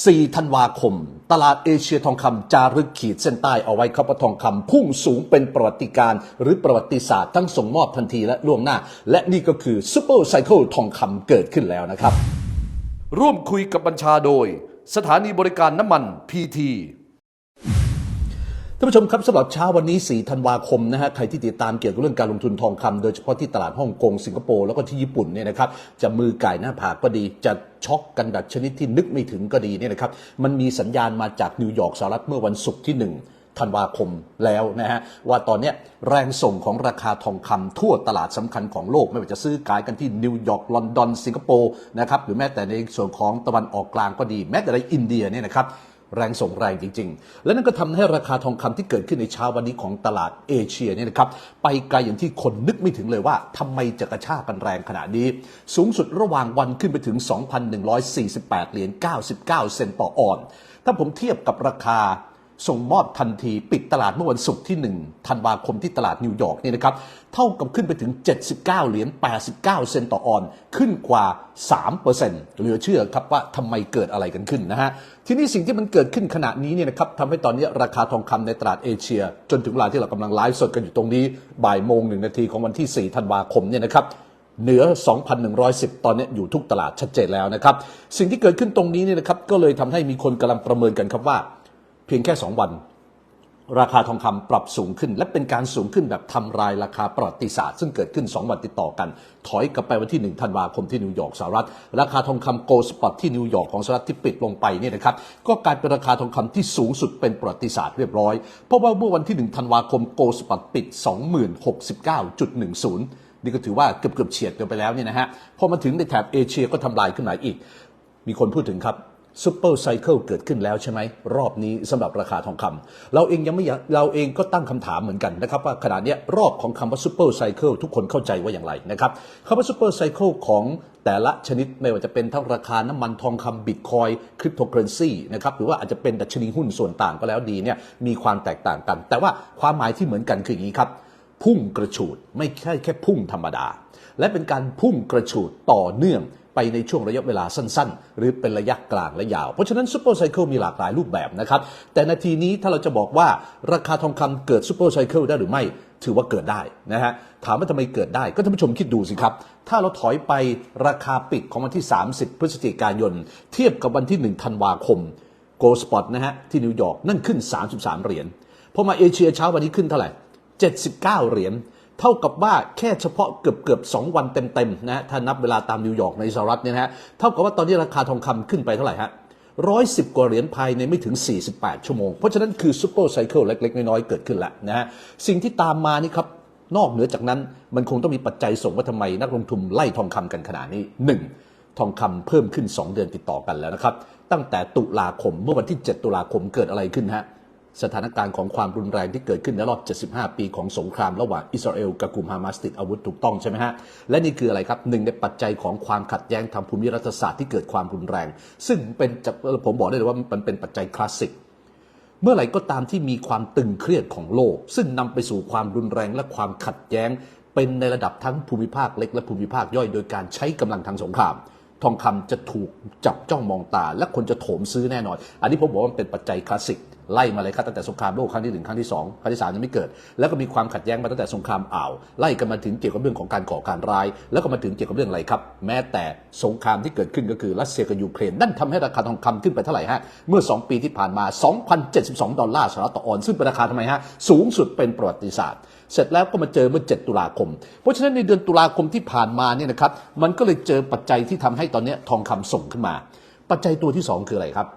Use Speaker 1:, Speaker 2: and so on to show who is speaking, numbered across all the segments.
Speaker 1: 4 ธันวาคม ตลาดเอเชียทองคำจารึกขีดเส้นใต้เอาไว้ครับว่าทองคำพุ่งสูงเป็นประวัติการ์หรือประวัติศาสตร์ทั้งส่งมอบทันทีและล่วงหน้า และนี่ก็คือซูเปอร์ไซเคิลทองคำเกิดขึ้นแล้วนะครับ
Speaker 2: ร่วมคุยกับบัญชาโดย สถานีบริการน้ำมันพีที
Speaker 1: ท่านผู้ชมครับสำหรับเช้าวันนี้ 4 ธันวาคมนะฮะใครที่ติดตามเกี่ยวกับเรื่องการลงทุนทองคำโดยเฉพาะที่ตลาดฮ่องกงสิงคโปร์แล้วก็ที่ญี่ปุ่นเนี่ยนะครับจะมือไก่หน้าผากก็ดีจะช็อกกันแบบชนิดที่นึกไม่ถึงก็ดีเนี่ยนะครับมันมีสัญญาณมาจากนิวยอร์กสหรัฐเมื่อวันศุกร์ที่ 1ธันวาคมแล้วนะฮะว่าตอนนี้แรงส่งของราคาทองคำทั่วตลาดสำคัญของโลก ไม่ว่าจะซื้อขายกันที่นิวยอร์กลอนดอนสิงคโปร์นะครับหรือแม้แต่ในส่วนของตะวันออกกลางก็ดี แม้แต่ในอินเดียเนี่ยนะครับ แรงส่งแรงจริง ๆ และนั่นก็ทำให้ราคาทองคำที่เกิดขึ้นในเช้าวันนี้ของตลาดเอเชียเนี่ยนะครับไปไกลอย่างที่คนนึกไม่ถึงเลยว่าทำไมจะกระชากกันแรงขนาดนี้ สูงสุดระหว่างวันขึ้นไปถึง 2,148 เหรียญ 99 เซนต์ต่อออน ถ้าผมเทียบกับราคา ส่งมอบทันทีปิดตลาดเมื่อวันศุกร์ที่ 1 ธันวาคมที่ตลาดนิวยอร์กเนี่ยนะครับเท่ากับขึ้นไปถึง 79 เหรียญ 89 เซนต์ต่อออน ขึ้นกว่า 3%เหลือเชื่อครับว่าทำไมเกิดอะไรกันขึ้นนะฮะ ทีนี้สิ่งที่มันเกิดขึ้นขณะนี้เนี่ยนะครับทำให้ตอนนี้ราคาทองคำในตลาดเอเชีย จนถึงเวลาที่เรากำลังไลฟ์สดกันอยู่ตรงนี้บ่ายโมงหนึ่งนาทีของวันที่ 4 ธันวาคมเนี่ยนะครับเหนือ 2,110 ตอนนี้อยู่ทุกตลาดชัดเจนแล้วนะครับ สิ่งที่เกิดขึ้นตรงนี้เนี่ยนะครับ ก็เลยทำให้มีคนกำลังประเมินกันครับว่า พียงแค่ 2 วัน ราคาทองคำปรับสูงขึ้น และเป็นการสูงขึ้นแบบทำลายราคาประวัติศาสตร์ ซึ่งเกิดขึ้น 2 วันติดต่อกัน ถอยกลับไปวันที่ 1 ธันวาคมที่นิวยอร์กสหรัฐ ราคาทองคำโกลด์สปอตที่นิวยอร์กของสหรัฐที่ปิดลงไปเนี่ยนะครับก็กลายเป็นราคาทองคำที่สูงสุดเป็นประวัติศาสตร์เรียบร้อย เพราะว่าเมื่อวันที่ 1 ธันวาคมโกลด์สปอตปิด 2069.10นี่ก็ถือว่าเกือบเกือบเฉียดกันไปแล้วเนี่ยนะฮะ พอมาถึงในแถบเอเชียก็ทำลายขึ้นมาอีก มีคนพูดถึงครับ ซูเปอร์ไซเคิลเกิดขึ้นแล้วใช่ไหม รอบนี้สำหรับราคาทองคำเราเองยังไม่เราเองก็ตั้งคำถามเหมือนกันนะครับ ว่าขนาดนี้รอบของคำว่าซูเปอร์ไซเคิลทุกคนเข้าใจว่าอย่างไรนะครับคำว่าซูเปอร์ไซเคิลของแต่ละชนิดไม่ว่าจะเป็นทั้งราคาน้ำมันทองคำบิตคอยคริปโตเคอเรนซีนะครับหรือว่าอาจจะเป็นดัชนีหุ้นส่วนต่างก็แล้วดีเนี่ยมีความแตกต่างกัน แต่ว่าความหมายที่เหมือนกันคืออย่างนี้ครับพุ่งกระฉูดไม่ใช่แค่พุ่งธรรมดา และเป็นการพุ่งกระฉูดต่อเนื่อง ไปในช่วงระยะเวลาสั้นๆ หรือเป็นระยะกลางและยาว เพราะฉะนั้นซูเปอร์ไซเคิลมีหลากหลายรูปแบบนะครับ แต่นาทีนี้ถ้าเราจะบอกว่าราคาทองคำเกิดซูเปอร์ไซเคิลได้หรือไม่ถือว่าเกิดได้นะฮะถามว่าทำไมเกิดได้ก็ท่านผู้ชมคิดดูสิครับ ถ้าเราถอยไปราคาปิดของวันที่ 30 พฤศจิกายน เทียบกับวันที่ 1 ธันวาคมโกลสปอตนะฮะที่นิวยอร์กนั่นขึ้น 33 เหรียญพอมาเอเชียเช้าวันนี้ขึ้นเท่าไหร่ 79 เหรียญ เท่ากับว่าแค่เฉพาะเกือบเกือบสองวันเต็มๆนะถ้านับเวลาตามนิวยอร์กในสหรัฐเนี่ยนะฮะเท่ากับว่าตอนนี้ราคาทองคำขึ้นไปเท่าไหร่ฮะร้อยสิบกว่าเหรียญภายในไม่ถึง 48 ชั่วโมง เพราะฉะนั้นคือซูเปอร์ไซเคิลเล็ก ๆ น้อย ๆ เกิดขึ้นแล้วนะฮะสิ่งที่ตามมานี่ครับ นอกเหนือจากนั้นมันคงต้องมีปัจจัยส่งว่าทำไมนักลงทุนไล่ทองคำกันขนาดนี้หนึ่งทองคำเพิ่มขึ้น 2 เดือนติดต่อกันแล้วนะครับ ตั้งแต่ตุลาคมเมื่อวันที่ 7 ตุลาคมเกิดอะไรขึ้นฮะ สถานการณ์ของความรุนแรงที่เกิดขึ้นในรอบ 75 ปีของสงครามระหว่างอิสราเอลกับกลุ่มฮามาสติดอาวุธถูกต้องใช่ไหมฮะ และนี่คืออะไรครับหนึ่งในปัจจัยของความขัดแย้งทางภูมิรัฐศาสตร์ที่เกิดความรุนแรง ซึ่งเป็นจะผมบอกได้เลยว่ามันเป็นปัจจัยคลาสสิก เมื่อไหร่ก็ตามที่มีความตึงเครียดของโลก ซึ่งนำไปสู่ความรุนแรงและความขัดแย้ง เป็นในระดับทั้งภูมิภาคเล็กและภูมิภาคย่อยโดยการใช้กำลังทางสงคราม ทองคำจะถูกจับจ้องมองตา และคนจะโถมซื้อแน่นอน อันนี้ผมบอกว่ามันเป็นปัจจัยคลาสสิกไล่มาเลยครับตั้งแต่สงครามโลกครั้งที่หนึ่งครั้งที่สองครั้งที่สามยังไม่เกิด แล้วก็มีความขัดแย้งมาตั้งแต่สงครามอ่าว ไล่กันมาถึงเกี่ยวกับเรื่องของการก่อการร้าย แล้วก็มาถึงเกี่ยวกับเรื่องอะไรครับ แม้แต่สงครามที่เกิดขึ้นก็คือรัสเซียกับยูเครนนั่นทำให้ราคาทองคำขึ้นไปเท่าไหร่ฮะเมื่อ 2 ปีที่ผ่านมา 2,072 ดอลลาร์สหรัฐต่อออนซ์ซึ่งเป็นราคาทำไมฮะสูงสุดเป็นประวัติศาสตร์ เสร็จแล้วก็มาเจอเมื่อ 7 ตุลาคม เพราะฉะนั้นในเดือนตุลาคมที่ผ่านมาเนี่ยนะครับมันก็เลยเจอปัจจัยที่ทำให้ตอนนี้ทองคำส่งขึ้นมา ปัจจัยตัวที่ 2 คืออะไรครับ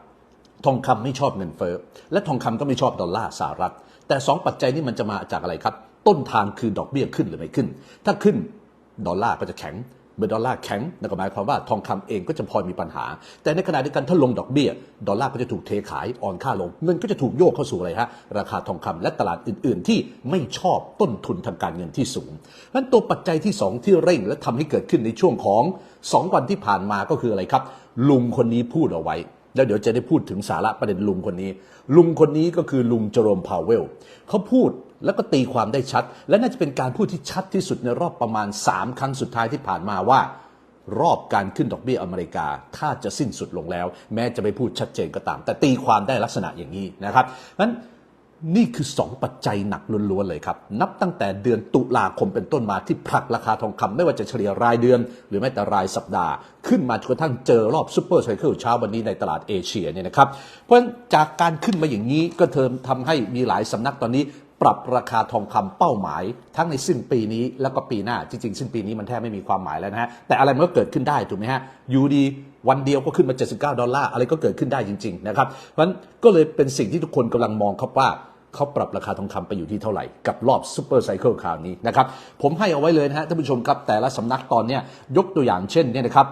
Speaker 1: ทองคำไม่ชอบเงินเฟ้อและทองคำก็ไม่ชอบดอลลาร์สหรัฐ แต่สองปัจจัยนี้มันจะมาจากอะไรครับ ต้นทางคือดอกเบี้ยขึ้นหรือไม่ขึ้น ถ้าขึ้นดอลลาร์ก็จะแข็ง เมื่อดอลลาร์แข็งนั่นก็หมายความว่าทองคำเองก็จะพลอยมีปัญหา แต่ในขณะเดียวกันถ้าลงดอกเบี้ย ดอลลาร์ก็จะถูกเทขายอ่อนค่าลง เงินก็จะถูกโยกเข้าสู่อะไรฮะราคาทองคำและตลาดอื่น ๆ ที่ไม่ชอบต้นทุนทางการเงินที่สูงนั้นตัวปัจจัยที่สองที่เร่งและทำให้เกิดขึ้นในช่วงของสองวันที่ผ่านมาก็คืออะไรครับ ลุงคนนี้พูดเอาไว้แล้วเดี๋ยวจะได้พูดถึงสาระประเด็นลุงคนนี้ ลุงคนนี้ก็คือลุงเจอโรมพาวเวลเขาพูด แล้วก็ตีความได้ชัด และน่าจะเป็นการพูดที่ชัดที่สุดในรอบประมาณ 3 ครั้งสุดท้ายที่ผ่านมาว่า รอบการขึ้นดอกเบี้ยอเมริกา ถ้าจะสิ้นสุดลงแล้ว แม้จะไม่พูดชัดเจนก็ตาม แต่ตีความได้ลักษณะอย่างนี้นะครับนั้นนี่คือ 2 ปัจจัยหนักล้วนๆเลยครับ นับตั้งแต่เดือนตุลาคมเป็นต้นมาที่ผลักราคาทองคำไม่ว่าจะเฉลี่ยรายเดือน หรือแม้แต่รายสัปดาห์ ขึ้นมาจนกระทั่งเจอรอบซูเปอร์ไซเคิลเช้าวันนี้ในตลาดเอเชียเนี่ยนะครับ เพราะฉะนั้นจากการขึ้นมาอย่างนี้ก็เทิมทำให้มีหลายสำนักตอนนี้ ปรับราคาทองคำเป้าหมาย ทั้งในสิ้นปีนี้แล้วก็ปีหน้าจริงๆ สิ้นปีนี้มันแทบไม่มีความหมายแล้วนะฮะแต่อะไรมันก็เกิดขึ้นได้ถูกไหมฮะอยู่ดีวันเดียวก็ขึ้นมา 79 ดอลลาร์อะไรก็เกิดขึ้นได้จริงๆนะครับเพราะฉะนั้นก็เลยเป็นสิ่งที่ทุกคนกำลังมองครับว่าเขาปรับราคาทองคำไปอยู่ที่เท่าไหร่ กับรอบซูเปอร์ไซเคิลคราวนี้นะครับผมให้เอาไว้เลยนะฮะท่านผู้ชมครับแต่ละสำนักตอนเนี้ยยกตัวอย่างเช่นเนี่ยนะครับ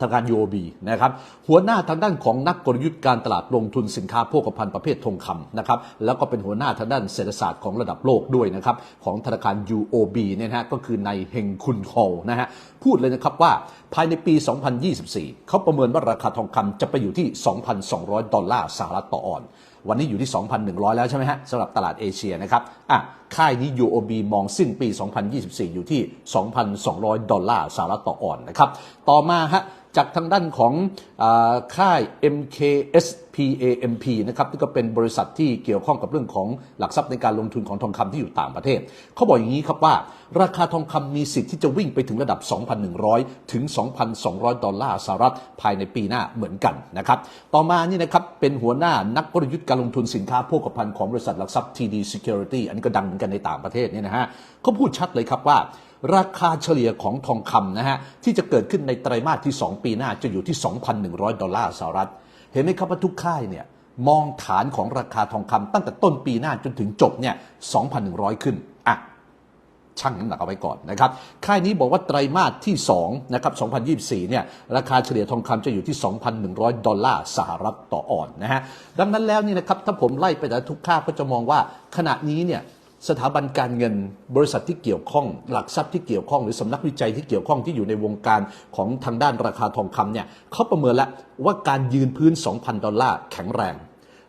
Speaker 1: ทางการ UOB นะครับหัวหน้าทางด้านของนักกลยุทธ์การตลาดลงทุนสินค้าโภคภัณฑ์ประเภททองคำนะครับแล้วก็เป็นหัวหน้าทางด้านเศรษฐศาสตร์ของระดับโลกด้วยนะครับของธนาคาร UOB เนี่ยนะฮะก็คือนายเฮงคุนฮอลนะฮะพูดเลยนะครับว่าภายในปี 2024 เขาประเมินว่าราคาทองคำจะไปอยู่ที่ 2,200 ดอลลาร์สหรัฐต่อออนวันนี้อยู่ที่ 2,100 แล้วใช่ไหมฮะสำหรับตลาดเอเชียนะครับอะค่ายนี้ UOB มองสิ้นปี 2024 อยู่ที่ 2,200 ดอลลาร์สหรัฐต่อออนนะครับต่อมาฮะ จากทางด้านของอค่าย MKSPAMP นะครับที่ก็เป็นบริษัทที่เกี่ยวข้องกับเรื่องของหลักทรัพย์ในการลงทุนของทองคำที่อยู่ต่างประเทศ เขาบอกอย่างนี้ครับว่า ราคาทองคำมีสิทธิ์ที่จะวิ่งไปถึงระดับ 2,100 ถึง 2,200 ดอลลาร์สหรัฐภายในปีหน้าเหมือนกันนะครับต่อมานี่นะครับเป็นหัวหน้านักกลยุทธ์การลงทุนสินค้าโภคภัณฑ์ของบริษัทหลักทรัพย์ TD Security อันนี้ก็ดังเหมือนกันในต่างประเทศเนี่ยนะฮะเขาพูดชัดเลยครับว่า ราคาเฉลี่ยของทองคำนะฮะที่จะเกิดขึ้นในไตรมาสที่ 2 ปีหน้าจะอยู่ที่ 2,100 ดอลลาร์สหรัฐ เห็นไหมครับว่าทุกค่ายเนี่ยมองฐานของราคาทองคำตั้งแต่ต้นปีหน้าจนถึงจบเนี่ย 2,100 ขึ้นอะชั่งน้ำหนักเอาไว้ก่อนนะครับ ค่ายนี้บอกว่าไตรมาสที่2นะครับ 2024 เนี่ย ราคาเฉลี่ยทองคำจะอยู่ที่ 2,100 ดอลลาร์สหรัฐต่อออนนะฮะ ดังนั้นแล้วนี่นะครับ ถ้าผมไล่ไปแต่ทุกค่าก็จะมองว่าขณะนี้เนี่ย สถาบันการเงินบริษัทที่เกี่ยวข้อง หลักทรัพย์ที่เกี่ยวข้องหรือสำนักวิจัยที่เกี่ยวข้องที่อยู่ในวงการของทางด้านราคาทองคำเนี่ยเขาประเมินแล้วว่าการยืนพื้น 2,000 ดอลลาร์แข็งแรง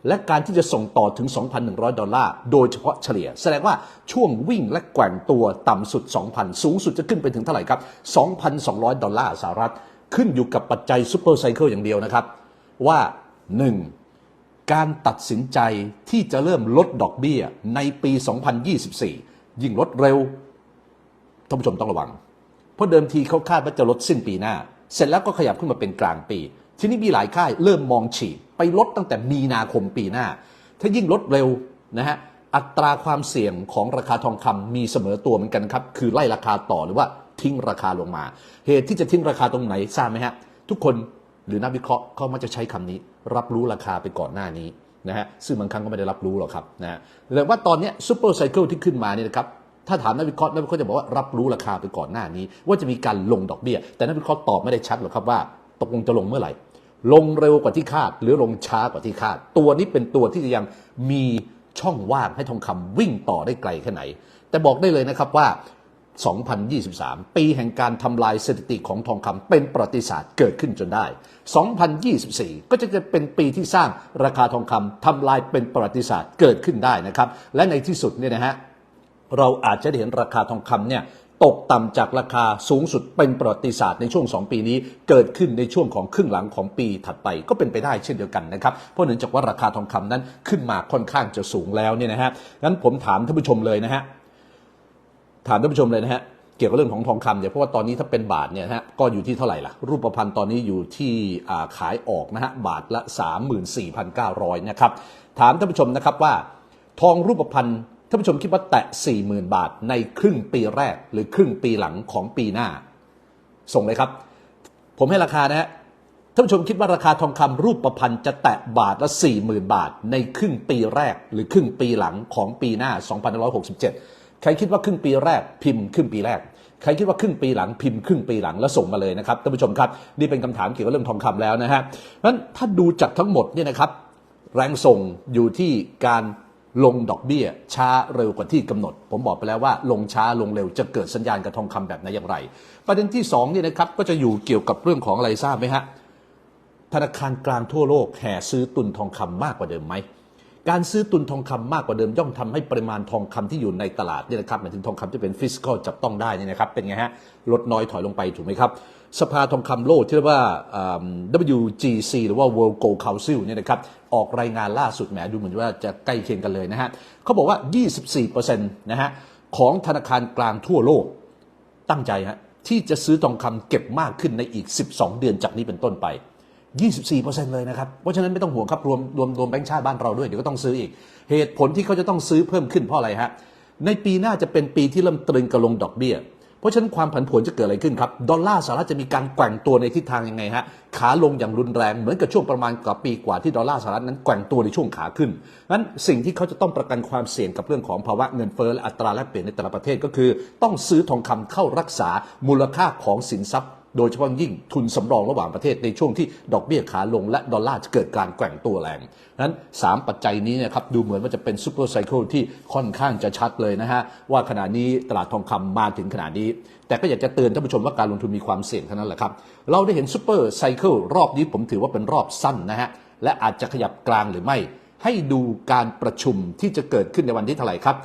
Speaker 1: และการที่จะส่งต่อถึง 2,100 ดอลลาร์โดยเฉพาะเฉลี่ย แสดงว่าช่วงวิ่งและแกว่งตัวต่ำสุด 2,000 สูงสุดจะขึ้นไปถึงเท่าไหร่ครับ 2,200 ดอลลาร์สหรัฐ ขึ้นอยู่กับปัจจัยซูเปอร์ไซเคิลอย่างเดียวนะครับว่า 1. การตัดสินใจที่จะเริ่มลดดอกเบี้ยในปี 2024 ยิ่งลดเร็วท่านผู้ชมต้องระวัง เพราะเดิมทีเขาคาดว่าจะลดสิ้นปีหน้า เสร็จแล้วก็ขยับขึ้นมาเป็นกลางปี ทีนี้มีหลายค่ายเริ่มมองฉีดไปลดตั้งแต่มีนาคมปีหน้า ถ้ายิ่งลดเร็วนะฮะอัตราความเสี่ยงของราคาทองคำมีเสมอตัวเหมือนกันครับ คือไล่ราคาต่อหรือว่าทิ้งราคาลงมา เหตุที่จะทิ้งราคาตรงไหนทราบไหมฮะทุกคนหรือนักวิเคราะห์เขามักจะใช้คำนี้ รับรู้ราคาไปก่อนหน้านี้นะฮะซึ่งบางครั้งก็ไม่ได้รับรู้หรอกครับนะฮะแต่ว่าตอนนี้ซูเปอร์ไซเคิลที่ขึ้นมาเนี่ยนะครับถ้าถามนักวิเคราะห์นักวิเคราะห์จะบอกว่ารับรู้ราคาไปก่อนหน้านี้ ว่าจะมีการลงดอกเบี้ย แต่นักวิเคราะห์ตอบไม่ได้ชัดหรอกครับว่าตกลงจะลงเมื่อไหร่ ลงเร็วกว่าที่คาด หรือลงช้ากว่าที่คาด ตัวนี้เป็นตัวที่จะยังมีช่องว่างให้ทองคำวิ่งต่อได้ไกลแค่ไหน แต่บอกได้เลยนะครับว่า 2023 ปีแห่งการทำลายสถิติของทองคำเป็นประวัติศาสตร์เกิดขึ้นจนได้ 2024 ก็จะเป็นปีที่สร้างราคาทองคำทำลายเป็นประวัติศาสตร์เกิดขึ้นได้นะครับ และในที่สุดเนี่ยนะฮะเราอาจจะเห็นราคาทองคำเนี่ยตกต่ำจากราคาสูงสุดเป็นประวัติศาสตร์ในช่วง 2 ปีนี้ เกิดขึ้นในช่วงของครึ่งหลังของปีถัดไปก็เป็นไปได้เช่นเดียวกันนะครับ เพราะเนื่องจากว่าราคาทองคำนั้นขึ้นมาค่อนข้างจะสูงแล้วเนี่ยนะฮะงั้นผมถามท่านผู้ชมเลยนะฮะ ถามท่านผู้ชมเลยนะฮะเกี่ยวกับเรื่องของทองคำเนี่ยเพราะว่าตอนนี้ถ้าเป็นบาทเนี่ยนะฮะก็อยู่ที่เท่าไหร่ล่ะ รูปพรรณตอนนี้อยู่ที่ขายออกนะฮะบาทละ 34,900นะครับถามท่านผู้ชมนะครับว่า ทองรูปพรรณท่านผู้ชมคิดว่าแตะ 40,000 บาทในครึ่งปีแรก หรือครึ่งปีหลังของปีหน้า ส่งเลยครับ ผมให้ราคานะฮะท่านผู้ชมคิดว่าราคาทองคำรูปประพันธ์จะแตะบาทละ 40,000 บาท ในครึ่งปีแรก หรือครึ่งปีหลังของปีหน้า 2567 ใครคิดว่าครึ่งปีแรกพิมพ์ครึ่งปีแรก ใครคิดว่าครึ่งปีหลังพิมพ์ครึ่งปีหลังแล้วส่งมาเลยนะครับท่านผู้ชมครับนี่เป็นคำถามเกี่ยวกับเรื่องทองคำแล้วนะฮะนั้นถ้าดูจากทั้งหมดเนี่ยนะครับแรงส่งอยู่ที่การลงดอกเบี้ย ช้าเร็วกว่าที่กำหนด ผมบอกไปแล้วว่าลงช้าลงเร็วจะเกิดสัญญาณกับทองคำแบบไหนอย่างไร ประเด็นที่สองเนี่ยนะครับก็จะอยู่เกี่ยวกับเรื่องของอะไรทราบไหมฮะธนาคารกลางทั่วโลกแห่ซื้อตุนทองคำมากกว่าเดิมไหม การซื้อตุนทองคำมากกว่าเดิมย่อมทำให้ปริมาณทองคำที่อยู่ในตลาดเนี่ยนะครับหมายถึงทองคำที่เป็นฟิสิกอลจับต้องได้นี่นะครับเป็นไงฮะลดน้อยถอยลงไปถูกไหมครับสภาทองคำโลกที่เรียกว่าอ่า WGC หรือว่า World Gold Council เนี่ยนะครับออกรายงานล่าสุดแหมดูเหมือนว่าจะใกล้เคียงกันเลยนะฮะเขาบอกว่า 24%นะฮะของธนาคารกลางทั่วโลกตั้งใจฮะที่จะซื้อทองคำเก็บมากขึ้นในอีก 12 เดือนจากนี้เป็นต้นไป 24%เลยนะครับ เพราะฉะนั้นไม่ต้องห่วงครับรวมรวมรวมแบงก์ชาติบ้านเราด้วย เดี๋ยวก็ต้องซื้ออีก เหตุผลที่เขาจะต้องซื้อเพิ่มขึ้นเพราะอะไรฮะ ในปีหน้าจะเป็นปีที่เริ่มตรึงกระลงดอกเบี้ย เพราะฉะนั้นความผันผวนจะเกิดอะไรขึ้นครับ ดอลลาร์สหรัฐจะมีการแกว่งตัวในทิศทางยังไงฮะ ขาลงอย่างรุนแรง เหมือนกับช่วงประมาณกว่าปีกว่าที่ดอลลาร์สหรัฐนั้นแกว่งตัวในช่วงขาขึ้นนั้นสิ่งที่เขาจะต้องประกันความเสี่ยงกับเรื่องของภาวะเงินเฟ้อและอัตราแลกเปลี่ยนในแต่ละประเทศก็คือ ต้องซื้อทองคำเข้ารักษามูลค่าของสินทรัพย์ โดยเฉพาะยิ่งทุนสำรองระหว่างประเทศในช่วงที่ดอกเบี้ยขาลงและดอลลาร์จะเกิดการแกว่งตัวแรงนั้น 3 ปัจจัยนี้เนะครับดูเหมือนว่าจะเป็นซูเปอร์ไซเคิลที่ค่อนข้างจะชัดเลยนะฮะ ว่าขณะนี้ตลาดทองคำมาถึงขนาดนี้ แต่ก็อยากจะเตือนท่านผู้ชมว่าการลงทุนมีความเสี่ยงเท่านั้นแหละครับ เราได้เห็นซูเปอร์ไซเคิลรอบนี้ผมถือว่าเป็นรอบสั้นนะฮะและอาจจะขยับกลางหรือไม่ ให้ดูการประชุมที่จะเกิดขึ้นในวันที่เท่าไหร่ครับ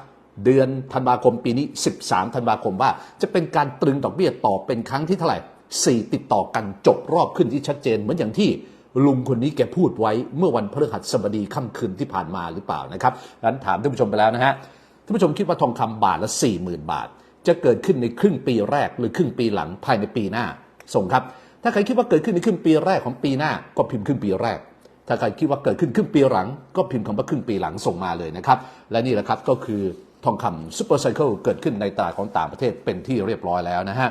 Speaker 1: เดือนธันวาคมปีนี้ 13 ธันวาคมว่าจะเป็นการตรึงดอกเบี้ยต่อเป็นครั้งที่เท่าไหร่ 4 ติดต่อกันจบรอบขึ้นที่ชัดเจน เหมือนอย่างที่ลุงคนนี้แกพูดไว้เมื่อวันพฤหัสบดีค่ำคืนที่ผ่านมาหรือเปล่านะครับดังนั้นถามท่านผู้ชมไปแล้วนะฮะท่านผู้ชมคิดว่าทองคำบาทละ 40,000 บาท จะเกิดขึ้นในครึ่งปีแรกหรือครึ่งปีหลังภายในปีหน้า ส่งครับ ถ้าใครคิดว่าเกิดขึ้นในครึ่งปีแรกของปีหน้าก็พิมพ์ครึ่งปีแรก ถ้าใครคิดว่าเกิดขึ้นครึ่งปีหลัง ก็พิมพ์คำว่าครึ่งปีหลังส่งมาเลยนะครับ และนี่แหละครับก็คือทองคำซูเปอร์ไซเคิลเกิดขึ้นในตลาดของต่างประเทศเป็นที่เรียบร้อยแล้วนะฮะ